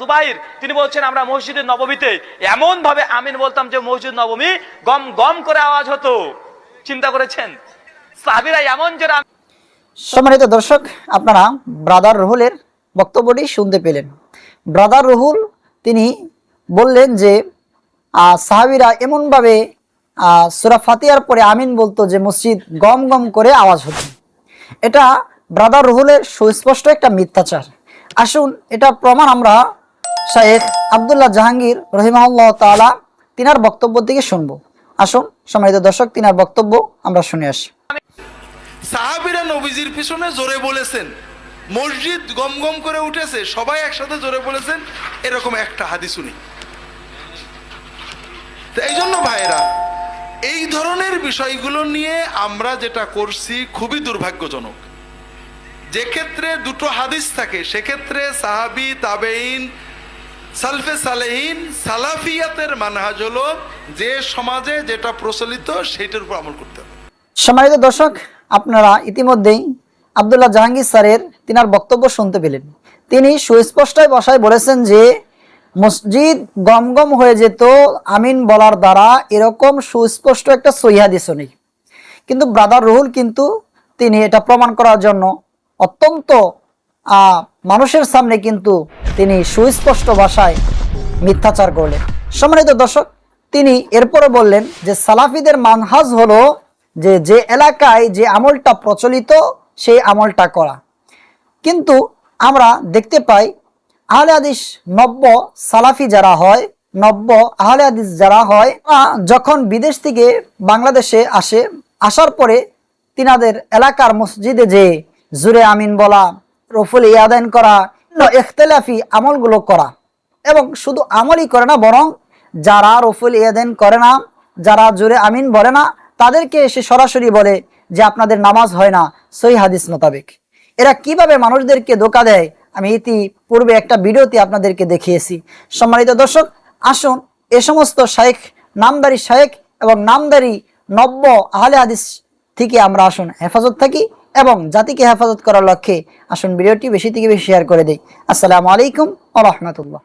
জুবাইর, তিনি বলছেন, আমরা মসজিদের নবমীতে এমন ভাবে আমিন বলতাম যে মসজিদ নবমী গম গম করে আওয়াজ হতো। চিন্তা করেছেন? সাহাবিরা এমন যে সম্মানিত দর্শক, আপনারা ব্রাদার রুহুলের বক্তব্যটি শুনতে পেলেন। ব্রাদার রুহুল, তিনি বললেন যে সাহাবিরা এমনভাবে সুরা ফাতিয়ার পরে আমিন বলতো যে মসজিদ গম গম করে আওয়াজ হতো। এটা ব্রাদার রুহুলের সুস্পষ্ট একটা মিথ্যাচার। আসুন, এটা প্রমাণ আমরা শায়েখ আবদুল্লাহ জাহাঙ্গীর রহিমাহুল্লাহ তাআলা তিনার বক্তব্য থেকে শুনব। আসুন, সম্মানিত দর্শক, তিনার বক্তব্য আমরা শুনে আসি। সাহাবিরা নবীজির পিছনে জোরে বলেছেন, মসজিদ গম গম করে উঠেছে, সবাই একসাথে জোরে বলেছেন, এরকম একটা হাদিস শুনি। এই জন্য ভাইরা এই ধরনের বিষয়গুলো নিয়ে আমরা যেটা করছি খুবই দুর্ভাগ্যজনক। যে ক্ষেত্রে দুটো হাদিস থাকে, সেক্ষেত্রে সাহাবি তাবেইন সালফে সালেহিন সালাফিয়াতের মানহাজ হলো যে সমাজে যেটা প্রচলিত সেইটার উপর আমল করতে হবে। সম্মানিত দর্শক, আপনারা ইতিমধ্যেই আবদুল্লাহ জাহাঙ্গীর স্যারের তিনার বক্তব্য শুনতে পেলেন। তিনি সুস্পষ্টই বসায় বলেছেন যে, মসজিদ গম গম হয়ে যেত আমিন বলার দ্বারা এরকম সুস্পষ্ট একটা সহিহাদিসও নেই। কিন্তু ব্রাদার রুহুল কিন্তু তিনি এটা প্রমাণ করার জন্য অত্যন্ত মানুষের সামনে কিন্তু তিনি সুস্পষ্ট ভাষায় মিথ্যাচার করলেন। সম্মানিত দর্শক, তিনি এরপরে বললেন যে সালাফিদের মানহাজ হলো যে যে এলাকায় যে আমলটা প্রচলিত, সেই আমলটা করা। কিন্তু আমরা দেখতে পাই আহলে হাদিস নব্য সালাফি যারা হয়, নব্য আহলে হাদিস যারা হয় যখন বিদেশ থেকে বাংলাদেশে আসে, আসার পরে তিনাদের এলাকার মসজিদে যে জুরে আমিন বলা রফুল ইয়াদান করা এখতলাফি আমলগুলো করা। এবং শুধু আমলই করে না, বরং যারা রফুল ইয়াদেন করে না, যারা জোরে আমিন বলে না, তাদেরকে এসে সরাসরি বলে যে আপনাদের নামাজ হয় না সই হাদিস মোতাবেক। এরা কীভাবে মানুষদেরকে ধোকা দেয়, আমি ইতি পূর্বে একটা ভিডিওতে আপনাদেরকে দেখিয়েছি। সম্মানিত দর্শক, আসুন এ সমস্ত শায়েখ, নামদারি শায়েখ এবং নামদারি নব্য আহলে হাদিস থেকে আমরা আসুন হেফাজত থাকি। এবং জাতিকে হেফাজত করার লক্ষ্যে আসুন ভিডিওটি বেশি থেকে বেশি শেয়ার করে দিই। আসসালামু আলাইকুম আ রহমতুল্লাহ।